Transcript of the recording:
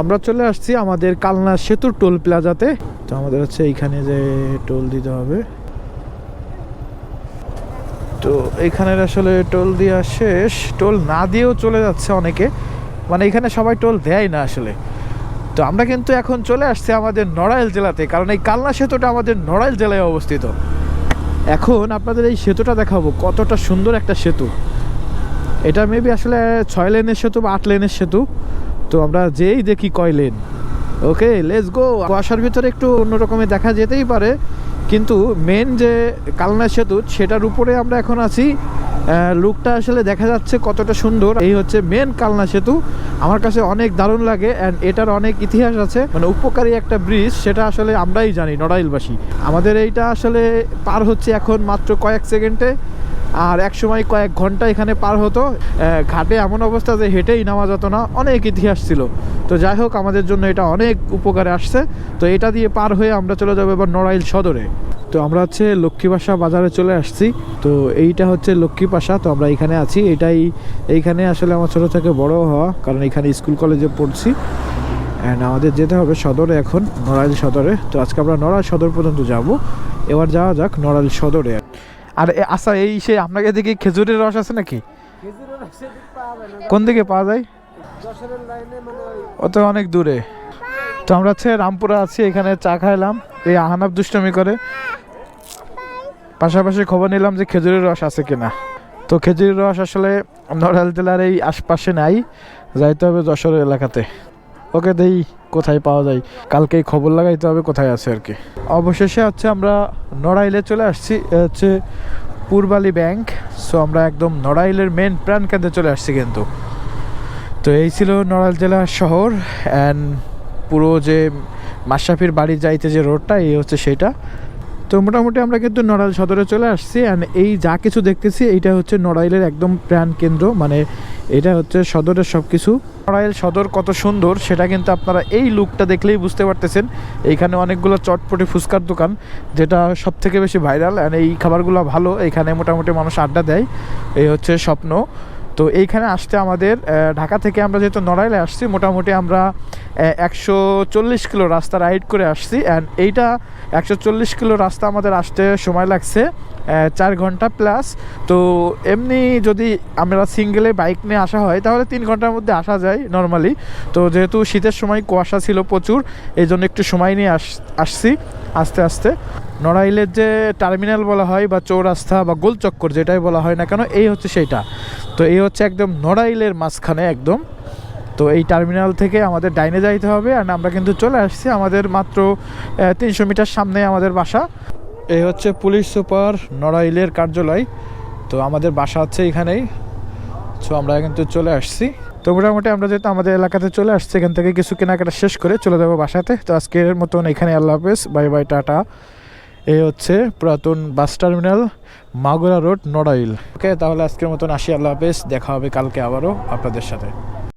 আমরা চলে আসছি আমাদের কালনা সেতুর টোল প্লাজাতে। তো আমাদের হচ্ছে এইখানে যে টোল দিতে হবে। তো এইখানের আসলে টোল দেওয়া শেষ। টোল না দিয়েও চলে যাচ্ছে অনেকে। মানে এখানে সবাই টোল দেয় না আসলে। তো আমরা কিন্তু এখন চলে আসছি আমাদের নড়াইল জেলাতে, কারণ এই কালনা সেতুটা আমাদের নড়াইল জেলায় অবস্থিত। এখন আপনাদের এই সেতুটা দেখাবো, কতটা সুন্দর একটা সেতু। এটা মেবি আসলে ছয় লেনের সেতু বা আট লেনের সেতু। তো আমরা যেই দেখি কয় লেন। ওকে লেস গো কুয়াশার ভিতরে একটু অন্যরকমে দেখা যেতেই পারে। কিন্তু মেন যে কালনা সেতু, সেটার উপরে আমরা এখন আছি। লুকটা আসলে দেখা যাচ্ছে কতটা সুন্দর। এই হচ্ছে মেন কালনা সেতু। আমার কাছে অনেক দারুণ লাগে অ্যান্ড এটার অনেক ইতিহাস আছে। মানে উপকারী একটা ব্রিজ সেটা আসলে আমরাই জানি, নড়াইলবাসী। আমাদের এইটা আসলে পার হচ্ছে এখন মাত্র কয়েক সেকেন্ডে। আর এক সময় কয়েক ঘণ্টা এখানে পার হতো। ঘাটে এমন অবস্থা যে হেঁটেই নামা যেত না, অনেক ইতিহাস ছিল। তো যাই হোক, আমাদের জন্য এটা অনেক উপকারে আসছে। তো এটা দিয়ে পার হয়ে আমরা চলে যাব এবার নড়াইল সদরে। তো আমরা হচ্ছে লক্ষ্মীপাশা বাজারে চলে আসছি। তো এইটা হচ্ছে লক্ষ্মীপাশা। তো আমরা এখানে আছি। এটাই, এইখানে আসলে আমার ছোটো থেকে বড় হওয়া, কারণ এখানে স্কুল কলেজে পড়ছি। অ্যান্ড আমাদের যেতে হবে সদরে এখন, নড়াইল সদরে। তো আজকে আমরা নড়াইল সদর পর্যন্ত যাব। এবার যাওয়া যাক নড়াইল সদরে। আর আচ্ছা এই সে আপনাকে দিকে খেজুরের রস আছে নাকি? কোন দিকে পাওয়া যায়? মানে ও তো অনেক দূরে। তো আমরা হচ্ছে রামপুরে আছি এখানে চা খাইলাম। এই আহানাব দুষ্টমি করে। পাশাপাশি খবর নিলাম যে খেজুরের রস আছে কিনা। তো খেজুরের রস আসলে নড়াল জেলার এই আশপাশে নাই যাইতে হবে যশোর এলাকাতে। ওকে দেই। কোথায় পাওয়া যায়, কালকেই খবর লাগাইতে হবে, কোথায় আছে আর কি। অবশেষে হচ্ছে আমরা নড়াইলে চলে আসছি হচ্ছে পূর্বালী ব্যাংক। সো আমরা একদম নড়াইলের মেন প্রাণ কেন্দ্রে চলে আসছি কিন্তু। তো এই ছিল নড়াইল জেলা শহর অ্যান্ড পুরো যে মাসাফির বাড়ি যাইতে যে রোডটা এই হচ্ছে সেটা। তো মোটামুটি আমরা কিন্তু নড়াইল সদরে চলে আসছি অ্যান্ড এই যা কিছু দেখতেছি, এইটা হচ্ছে নড়াইলের একদম প্রাণ কেন্দ্র মানে এটা হচ্ছে সদরের সব কিছু নড়াইল সদর কত সুন্দর, সেটা কিন্তু আপনারা এই লুকটা দেখলেই বুঝতে পারতেছেন। এইখানে অনেকগুলো চটপটি ফুচকার দোকান, যেটা সব থেকে বেশি ভাইরাল অ্যান্ড এই খাবারগুলো ভালো এখানে মোটামুটি মানুষ আড্ডা দেয়, এই হচ্ছে স্বপ্ন। তো এইখানে আসতে আমাদের ঢাকা থেকে আমরা যেহেতু নড়াইলে আসছি, মোটামুটি আমরা একশো চল্লিশ কিলো রাস্তা রাইড করে আসছি অ্যান্ড এইটা একশো চল্লিশ কিলো রাস্তা আমাদের আসতে সময় লাগছে চার ঘণ্টা প্লাস তো এমনি যদি আমরা সিঙ্গেলে বাইক নিয়ে আসা হয়, তাহলে তিন ঘণ্টার মধ্যে আসা যায় নর্মালি তো যেহেতু শীতের সময় কুয়াশা ছিল প্রচুর এই জন্য একটু সময় নিয়ে আস, আসছি আস্তে আস্তে। নড়াইলের যে টার্মিনাল বলা হয়, বা চৌরাস্তা, বা গোলচক্কর যেটাই বলা হয় না কেন, এই হচ্ছে সেইটা। তো এই হচ্ছে একদম নড়াইলের মাঝখানে একদম। তো এই টার্মিনাল থেকে আমাদের ডাইনে যাইতে হবে আর আমরা কিন্তু চলে আসছি আমাদের মাত্র তিনশো মিটার সামনে আমাদের বাসা। এই হচ্ছে পুলিশ সুপার নড়াইলের কার্যালয়। তো আমাদের বাসা হচ্ছে এখানেই। সো আমরা কিন্তু চলে আসছি। তো মোটামুটি আমরা যেহেতু আমাদের এলাকাতে চলে আসছি, এখান থেকে কিছু কেনাকাটা শেষ করে চলে যাব বাসাতে। তো আজকের মতন এখানে আল্লাহ হাফেজ। Bye bye, tata. এই হচ্ছে পুরাতন bus terminal, Magura road, Narail. Okay, তাহলে আজকের মতন আসি। আল্লাহ হাফেজ। দেখা হবে কালকে আবারও আপনাদের সাথে।